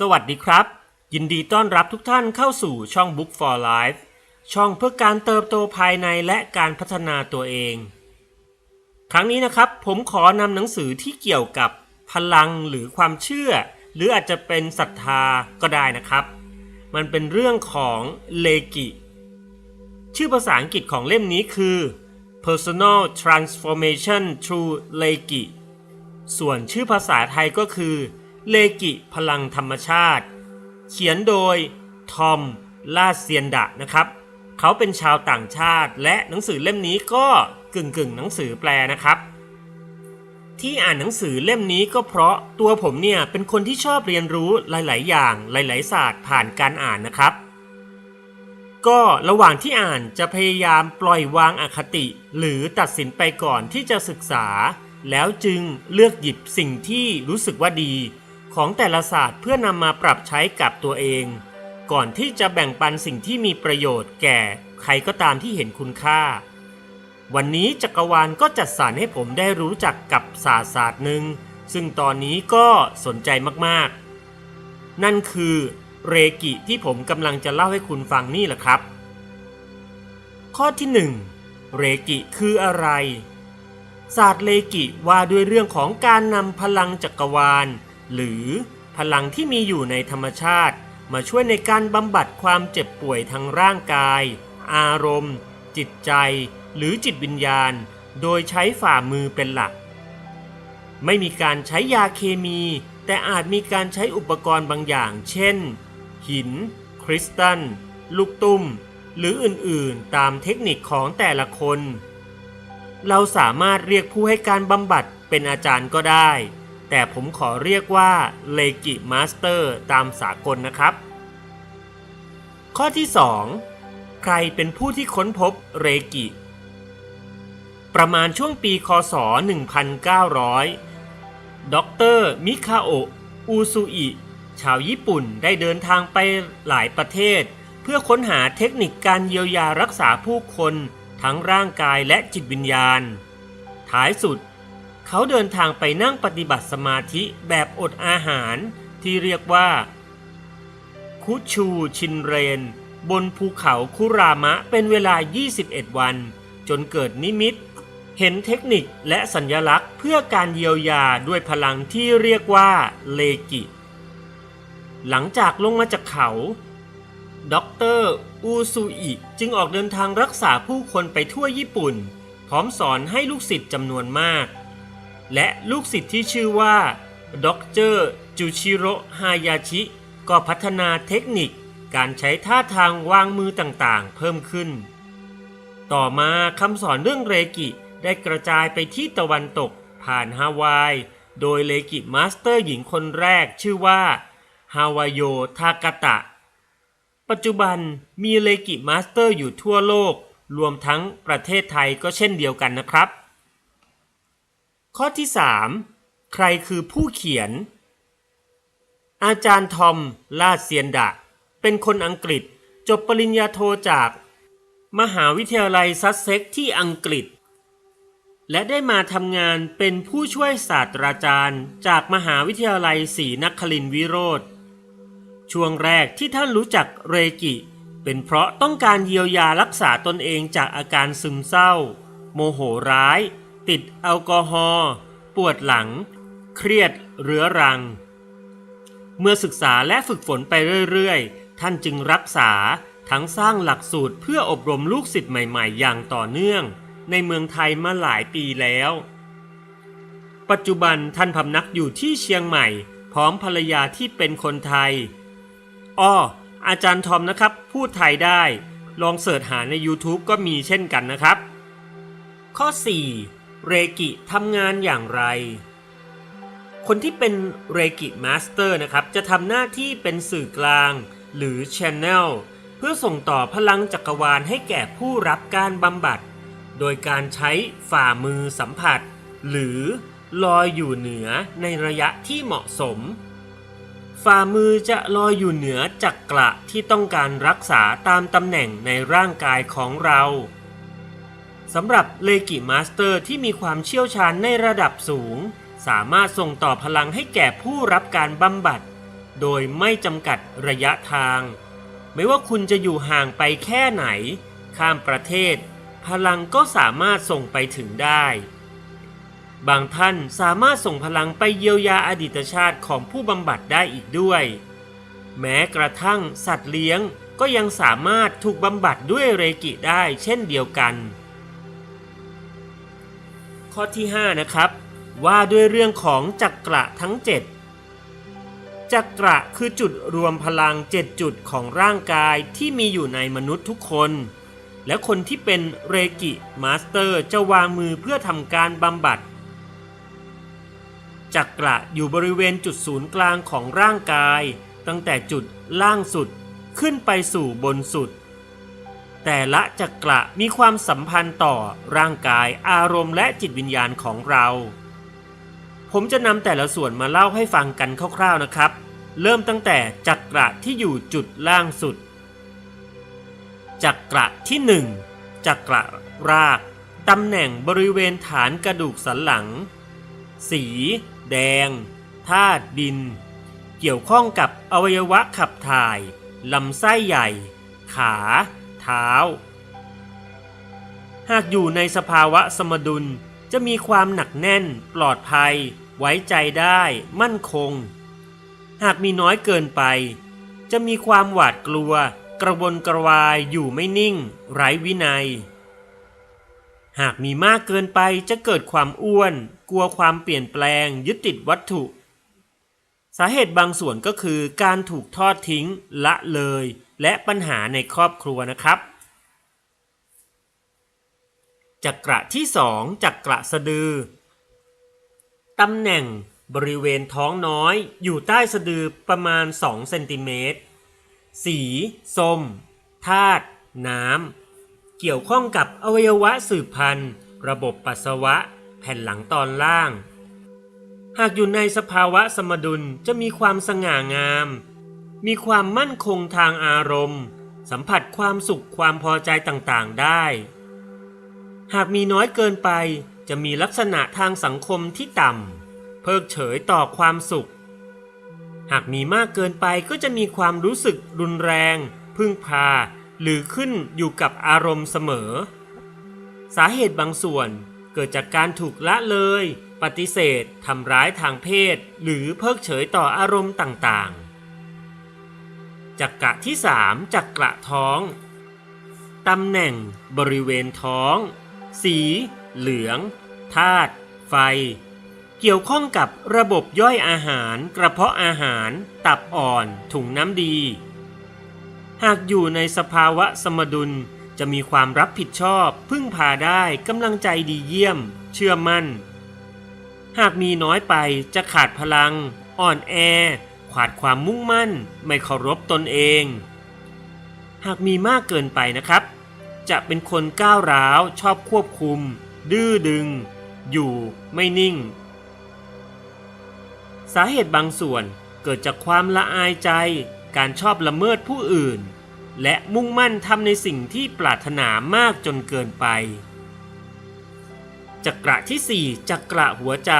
สวัสดีครับ ยินดีต้อนรับทุกท่านเข้าสู่ช่อง Book for Life ช่องเพื่อการเติบโตภายในและการพัฒนาตัวเอง ครั้งนี้นะครับผมขอนำหนังสือที่เกี่ยวกับพลังหรือความเชื่อ หรืออาจจะเป็นศรัทธาก็ได้นะครับ มันเป็นเรื่องของเลกิ ชื่อภาษาอังกฤษของเล่มนี้คือ Personal Transformation Through Reiki ส่วนชื่อภาษาไทยก็คือ เลกิพลังธรรมชาติ เขียนโดย ทอม ลาเซียนดะนะครับ เขาเป็นชาวต่างชาติ และหนังสือเล่มนี้ก็กึ่งกึ่งหนังสือแปลนะครับ ที่อ่านหนังสือเล่มนี้ก็เพราะตัวผมเนี่ยเป็นคนที่ชอบเรียนรู้หลาย ๆ อย่างหลาย ๆ ศาสตร์ผ่านการอ่านนะครับ ก็ระหว่างที่อ่านจะพยายามปล่อยวางอคติ หรือตัดสินไปก่อนที่จะศึกษา แล้วจึงเลือกหยิบสิ่งที่รู้สึกว่าดี ของแต่ละศาสตร์เพื่อนำมาปรับใช้กับตัวเอง ก่อนที่จะแบ่งปันสิ่งที่มีประโยชน์แก่ใครก็ตามที่เห็นคุณค่า วันนี้จักรวาลก็จัดสรรให้ผมได้รู้จักกับศาสตร์ศาสตร์หนึ่งซึ่งตอนนี้ก็สนใจมากๆ นั่นคือเรกิที่ผมกำลังจะเล่าให้คุณฟังนี่แหละครับ ข้อที่ 1 เรกิคืออะไร ศาสตร์เลกิว่าด้วยเรื่องของการนำพลังจักรวาล หรือพลังที่มีอยู่ในธรรมชาติ มาช่วยในการบำบัดความเจ็บป่วยทางร่างกาย อารมณ์ จิตใจ หรือจิตวิญญาณ โดยใช้ฝ่ามือเป็นหลัก ไม่มีการใช้ยาเคมี แต่อาจมีการใช้อุปกรณ์บางอย่าง เช่น หิน คริสตัล ลูกตุ้ม หรืออื่นๆ ตามเทคนิคของแต่ละคน เราสามารถเรียกผู้ให้การบำบัดเป็นอาจารย์ก็ได้ แต่ผมขอเรียกว่าเลกิมาสเตอร์ตามสากลนะครับ ข้อที่ 2 ใครเป็นผู้ที่ค้นพบเรกิ ประมาณช่วงปีคศ 1900 ดรมิคาโอะอูซุอิชาวญี่ปุ่นได้เดินทางไปหลายประเทศ เพื่อค้นหาเทคนิคการเยียวยารักษาผู้คน ทั้งร่างกายและจิตวิญญาณ ท้ายสุด เขาเดินทางไปนั่งปฏิบัติสมาธิแบบอดอาหารที่เรียกว่า คุชูชินเรน บนภูเขาคุรามะเป็นเวลา 21 วัน จนเกิดนิมิต เห็นเทคนิคและสัญญลักษณ์เพื่อการเยียวยาด้วยพลังที่เรียกว่าเลกิ หลังจากลงมาจากเขาด็อกเตอร์อูซูอิจึงออกเดินทางรักษาผู้คนไปทั่วญี่ปุ่น พร้อมสอนให้ลูกศิษย์จำนวนมาก และลูกศิษย์ที่ชื่อว่าด็อกเตอร์จูชิโรฮายาชิ ก็พัฒนาเทคนิคการใช้ท่าทางวางมือต่างๆ เพิ่มขึ้น ต่อมาคำสอนเรื่องเรกิได้กระจายไปที่ตะวันตกผ่านฮาวาย โดยเลกิมาสเตอร์หญิงคนแรกชื่อว่าฮาวายโยทากาตะ ปัจจุบันมีเลกิมาสเตอร์อยู่ทั่วโลก รวมทั้งประเทศไทยก็เช่นเดียวกันนะครับ ข้อที่ 3 ใครคือผู้เขียน อาจารย์ทอม ลาดเซียนดะ เป็นคนอังกฤษ จบปริญญาโทจาก มหาวิทยาลัยซัสเซ็กที่อังกฤษ และได้มาทำงานเป็นผู้ช่วยศาสตราจารย์ จากมหาวิทยาลัยศรีนครินทรวิโรธ ช่วงแรกที่ท่านรู้จักเรกิ เป็นเพราะต้องการเยียวยารักษาตนเองจากอาการซึมเศร้า โมโหร้าย ติดแอลกอฮอล์ปวดหลัง เครียดเรื้อรัง เมื่อศึกษาและฝึกฝนไปเรื่อยๆ ท่านจึงรักษาทั้งสร้างหลักสูตรเพื่ออบรมลูกศิษย์ใหม่ๆ อย่างต่อเนื่อง ในเมืองไทยมาหลายปีแล้ว ปัจจุบันท่านพำนักอยู่ที่เชียงใหม่ พร้อมภรรยาที่เป็นคนไทย อ้อ อาจารย์ทอมนะครับ พูดไทยได้ ลองเสิร์ชหาใน YouTube ก็มีเช่นกันนะครับ ข้อ 4 เรกิทำงานอย่างไร คนที่เป็นเรกิมาสเตอร์นะครับ จะทำหน้าที่เป็นสื่อกลาง หรือ Channel เพื่อส่งต่อพลังจักรวาลให้แก่ผู้รับการบำบัด โดยการใช้ฝ่ามือสัมผัส หรือลอยอยู่เหนือในระยะที่เหมาะสม ฝ่ามือจะลอยอยู่เหนือจักระที่ต้องการรักษาตามตำแหน่งในร่างกายของเรา สำหรับเลกิมาสเตอร์ที่มีความเชี่ยวชาญในระดับสูง สามารถส่งต่อพลังให้แก่ผู้รับการบำบัด โดยไม่จำกัดระยะทาง ไม่ว่าคุณจะอยู่ห่างไปแค่ไหน ข้ามประเทศ พลังก็สามารถส่งไปถึงได้ บางท่านสามารถส่งพลังไปเยียวยาอดีตชาติของผู้บำบัดได้อีกด้วย แม้กระทั่งสัตว์เลี้ยงก็ยังสามารถถูกบำบัดด้วยเรกิได้เช่นเดียวกัน ข้อที่ 5 นะครับ ว่าด้วยเรื่องของจักระทั้ง 7 จักระคือจุดรวมพลัง 7 จุดของร่างกายที่มีอยู่ในมนุษย์ทุกคน และคนที่เป็นเรกิมาสเตอร์จะวางมือเพื่อทำการบำบัด จักระอยู่บริเวณจุดศูนย์กลางของร่างกาย ตั้งแต่จุดล่างสุดขึ้นไปสู่บนสุด แต่ละจักระมีความสัมพันธ์ต่อร่างกายอารมณ์และจิตวิญญาณของเรา ผมจะนำแต่ละส่วนมาเล่าให้ฟังกันคร่าวๆนะครับ เริ่มตั้งแต่จักระที่อยู่จุดล่างสุด จักระที่หนึ่งจักระรากตำแหน่งบริเวณฐานกระดูกสันหลัง สี แดงธาตุดิน เกี่ยวข้องกับอวัยวะขับถ่าย ลำไส้ใหญ่ ขา เท้า หากอยู่ในสภาวะสมดุลจะมีความหนักแน่น ปลอดภัย ไว้ใจได้ มั่นคง หากมีน้อยเกินไป จะมีความหวาดกลัว กระวนกระวายอยู่ไม่นิ่ง ไร้วินัย หากมีมากเกินไปจะเกิดความอ้วน กลัวความเปลี่ยนแปลง ยึดติดวัตถุ สาเหตุบางส่วนก็คือการถูกทอดทิ้ง ละเลย และปัญหาในครอบครัวนะครับจักระที่สองจักระสะดือตำแหน่งบริเวณท้องน้อยอยู่ใต้สะดือประมาณ 2 เซนติเมตร สีส้มธาตุน้ำ เกี่ยวข้องกับอวัยวะสืบพันธุ์ ระบบปัสสาวะ แผ่นหลังตอนล่าง หากอยู่ในสภาวะสมดุลจะมีความสง่างาม มีความมั่นคงทางอารมณ์ สัมผัสความสุขความพอใจต่างๆได้ หากมีน้อยเกินไปจะมีลักษณะทางสังคมที่ต่ำเพิกเฉยต่อความสุข หากมีมากเกินไปก็จะมีความรู้สึกรุนแรง พึ่งพา หรือขึ้นอยู่กับอารมณ์เสมอ สาเหตุบางส่วนเกิดจากการถูกละเลย ปฏิเสธทำร้ายทางเพศ หรือเพิกเฉยต่ออารมณ์ต่างๆ จักระที่3จักระท้อง ตำแหน่งบริเวณท้อง สี เหลืองธาตุไฟ เกี่ยวข้องกับระบบย่อยอาหาร กระเพาะอาหาร ตับอ่อน ถุงน้ำดี หากอยู่ในสภาวะสมดุลจะมีความรับผิดชอบ พึ่งพาได้กำลังใจดีเยี่ยม เชื่อมั่น หากมีน้อยไปจะขาดพลัง อ่อนแอ ขาดความมุ่งมั่น ไม่เคารพตนเอง หากมีมากเกินไปนะครับ จะเป็นคนก้าวร้าวชอบควบคุม ดื้อดึง อยู่ไม่นิ่ง สาเหตุบางส่วนเกิดจากความละอายใจ การชอบละเมิดผู้อื่น และมุ่งมั่นทำในสิ่งที่ปรารถนามากจนเกินไปจักระที่ 4จักระหัวใจ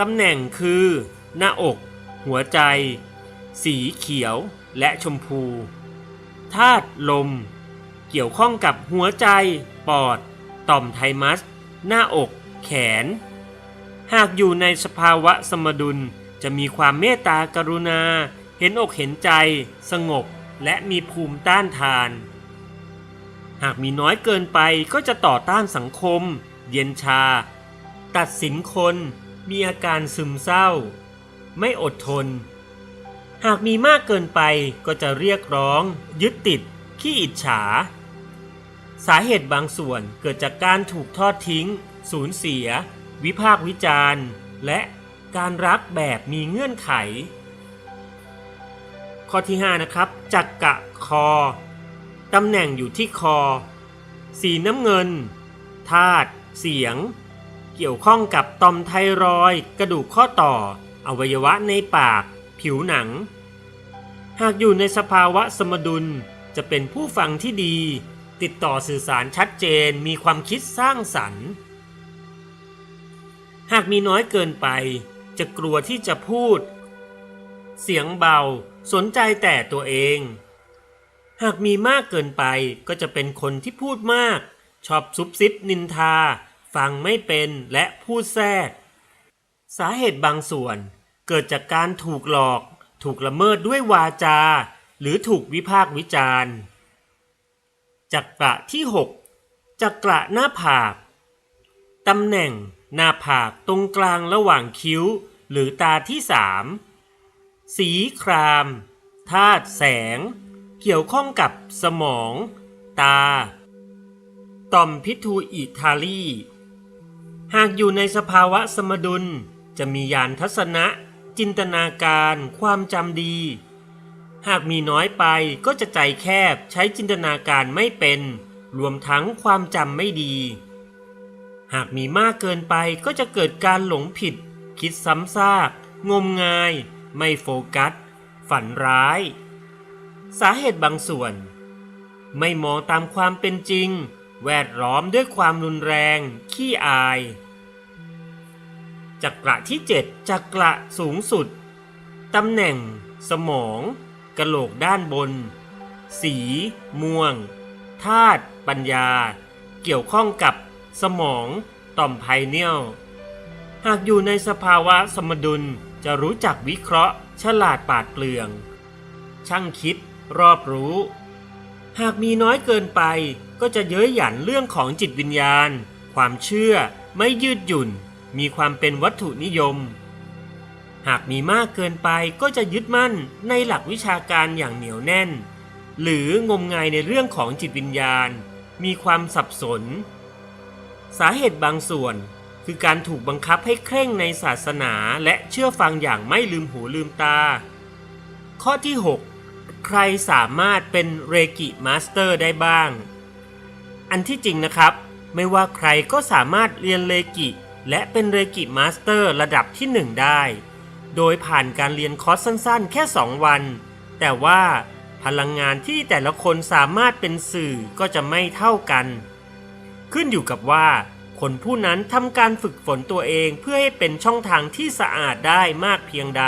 ตำแหน่งคือ หน้าอก หัวใจ สีเขียวและชมพูธาตุลม เกี่ยวข้องกับหัวใจ ปอด ต่อมไทมัส หน้าอก แขน หากอยู่ในสภาวะสมดุลจะมีความเมตตากรุณา เห็นอกเห็นใจ สงบและมีภูมิต้านทาน หากมีน้อยเกินไปก็จะต่อต้านสังคม เย็นชา ตัดสินคน มีอาการซึมเศร้า ไม่อดทน หากมีมากเกินไปก็จะเรียกร้อง ยึดติด ขี้อิจฉา สาเหตุบางส่วนเกิดจากการถูกทอดทิ้ง สูญเสีย วิพากษ์วิจารณ์ และการรักแบบมีเงื่อนไข ข้อที่ 5 นะครับ จักกะคอ ตำแหน่งอยู่ที่คอ สีน้ำเงิน ธาตุ เสียง เกี่ยวข้องกับตอมไทรอยกระดูกข้อต่อ อวัยวะในปาก ผิวหนัง หากอยู่ในสภาวะสมดุลจะเป็นผู้ฟังที่ดี ติดต่อสื่อสารชัดเจนมีความคิดสร้างสรรค์ หากมีน้อยเกินไป จะกลัวที่จะพูด เสียงเบาสนใจแต่ตัวเอง หากมีมากเกินไปก็จะเป็นคนที่พูดมาก ชอบซุบซิบนินทา ฟังไม่เป็นและพูดแทรก สาเหตุบางส่วนเกิดจากการถูกหลอก ถูกละเมิดด้วยวาจา หรือถูกวิพากวิจารณ์จักระที่ 6จักระหน้าผากตำแหน่งหน้าผากตรงกลางระหว่างคิ้ว หรือตาที่สามสีครามธาตุแสง เกี่ยวข้องกับสมอง ตา ต่อมพิทูอิทาลี หากอยู่ในสภาวะสมดุล จะมียานทัศนะ จินตนาการ ความจำดี หากมีน้อยไปก็จะใจแคบใช้จินตนาการไม่เป็น รวมทั้งความจำไม่ดี หากมีมากเกินไปก็จะเกิดการหลงผิด คิดซ้ำซาก งมงาย ไม่โฟกัส ฝันร้าย สาเหตุบางส่วน ไม่มองตามความเป็นจริง แวดล้อมด้วยความรุนแรง ขี้อาย จักระที่ 7 จักระสูงสุด ตำแหน่ง สมองกระโหลกด้านบน สี ม่วงธาตุปัญญา เกี่ยวข้องกับสมองต่อมไพเนียลหากอยู่ในสภาวะสมดุลจะรู้จักวิเคราะห์ ฉลาดปาดเปลือง ช่างคิดรอบรู้ หากมีน้อยเกินไปก็จะเย้ยหยันเรื่องของจิตวิญญาณ ความเชื่อไม่ยืดหยุ่น มีความเป็นวัตถุนิยม หากมีมากเกินไปก็จะยึดมั่นในหลักวิชาการอย่างเหนียวแน่น หรืองมงายในเรื่องของจิตวิญญาณ มีความสับสน สาเหตุบางส่วนคือการถูกบังคับให้เคร่งในศาสนาและเชื่อฟังอย่างไม่ลืมหูลืมตา ข้อที่ 6 ใครสามารถเป็นเรกิมาสเตอร์ได้บ้าง อันที่จริงนะครับ ไม่ว่าใครก็สามารถเรียนเรกิ และเป็นเรกิมาสเตอร์ระดับที่ 1 ได้ โดยผ่านการเรียนคอร์สสั้นๆ แค่ 2 วัน แต่ว่าพลังงานที่แต่ละคนสามารถเป็นสื่อก็จะไม่เท่ากัน ขึ้นอยู่กับว่า คนผู้นั้นทำการฝึกฝนตัวเองเพื่อให้เป็นช่องทางที่สะอาดได้มากเพียงใด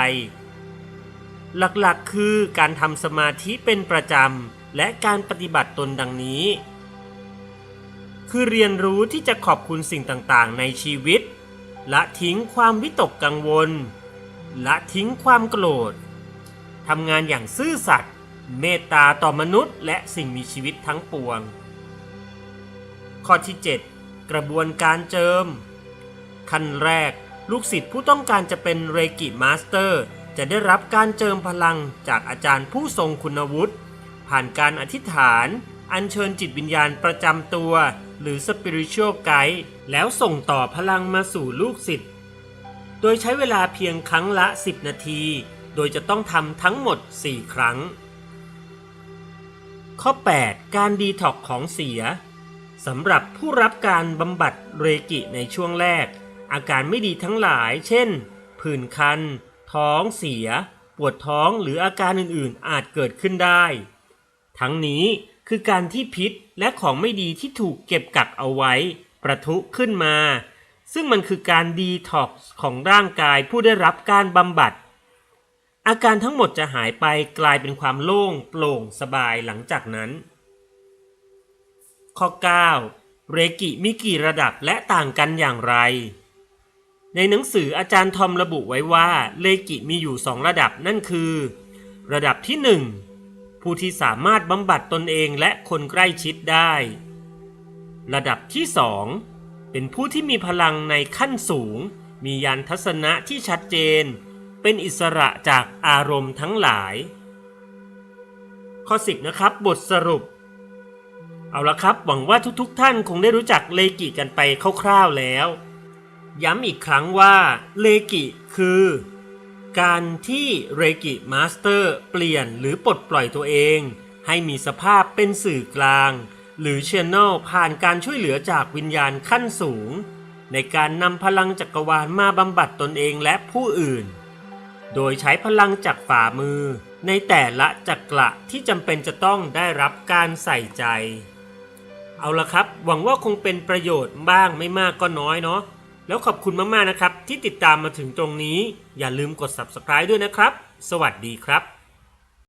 หลักๆคือการทำสมาธิเป็นประจำ และการปฏิบัติตนดังนี้ คือเรียนรู้ที่จะขอบคุณสิ่งต่างๆ ในชีวิต ละทิ้งความวิตกกังวล ละทิ้งความโกรธทำงานอย่างซื่อสัตย์เมตตาต่อมนุษย์ และสิ่งมีชีวิตทั้งปวง ข้อที่ 7 กระบวนการเจิม ขั้นแรก ลูกศิษย์ผู้ต้องการจะเป็นเรกิมาสเตอร์ จะได้รับการเจิมพลังจากอาจารย์ผู้ทรงคุณวุฒิ ผ่านการอธิษฐาน อัญเชิญจิตวิญญาณประจำตัว หรือ Spiritual Guide แล้วส่งต่อพลังมาสู่ลูกศิษย์ โดยใช้เวลาเพียงครั้งละ 10 นาที โดยจะต้องทำทั้งหมด 4 ครั้ง ข้อ 8 การดีท็อกของเสียสำหรับผู้รับการบำบัดเรกิในช่วงแรก อาการไม่ดีทั้งหลาย เช่น ผื่นคัน ท้องเสีย ปวดท้องหรืออาการอื่นๆ อาจเกิดขึ้นได้ ทั้งนี้ คือการที่พิษและของไม่ดีที่ถูกเก็บกักเอาไว้ ประทุขึ้นมา ซึ่งมันคือการดีท็อกซ์ของร่างกายผู้ได้รับการบำบัด อาการทั้งหมดจะหายไปกลายเป็นความโล่ง โปร่งสบายหลังจากนั้น ข้อ 9 เรกิมีกี่ระดับและต่างกันอย่างไร ในหนังสืออาจารย์ทอมระบุไว้ว่าเรกิมีอยู่สองระดับนั่นคือ ระดับที่ 1 ผู้ที่สามารถบำบัดตนเองและคนใกล้ชิดได้ ระดับที่ 2 เป็นผู้ที่มีพลังในขั้นสูง มียานทัศนะที่ชัดเจน เป็นอิสระจากอารมณ์ทั้งหลาย ข้อ 10 นะครับ บทสรุป เอาละครับ หวังว่าทุกๆทท่านคงได้รู้จักเลกิกันไปคร่าวๆแล้ว ย้ำอีกครั้งว่าเลกิคือ การที่เรกิมาสเตอร์เปลี่ยนหรือปลดปล่อยตัวเอง ให้มีสภาพเป็นสื่อกลาง หรือเชน n ลผ่านการช่วยเหลือจากวิญญาณขั้นสูง ในการนำพลังจักรวาลมาบำบัดตนเองและผู้อื่น โดยใช้พลังจากฝ่ามือ ในแต่ละจักระที่จำเป็นจะต้องได้รับการใส่ใจ เอาละครับ หวังว่าคงเป็นประโยชน์บ้างไม่มากก็น้อยเนาะ แล้วขอบคุณมากๆนะครับ ที่ติดตามมาถึงตรงนี้ อย่าลืมกด subscribe ด้วยนะครับ สวัสดีครับ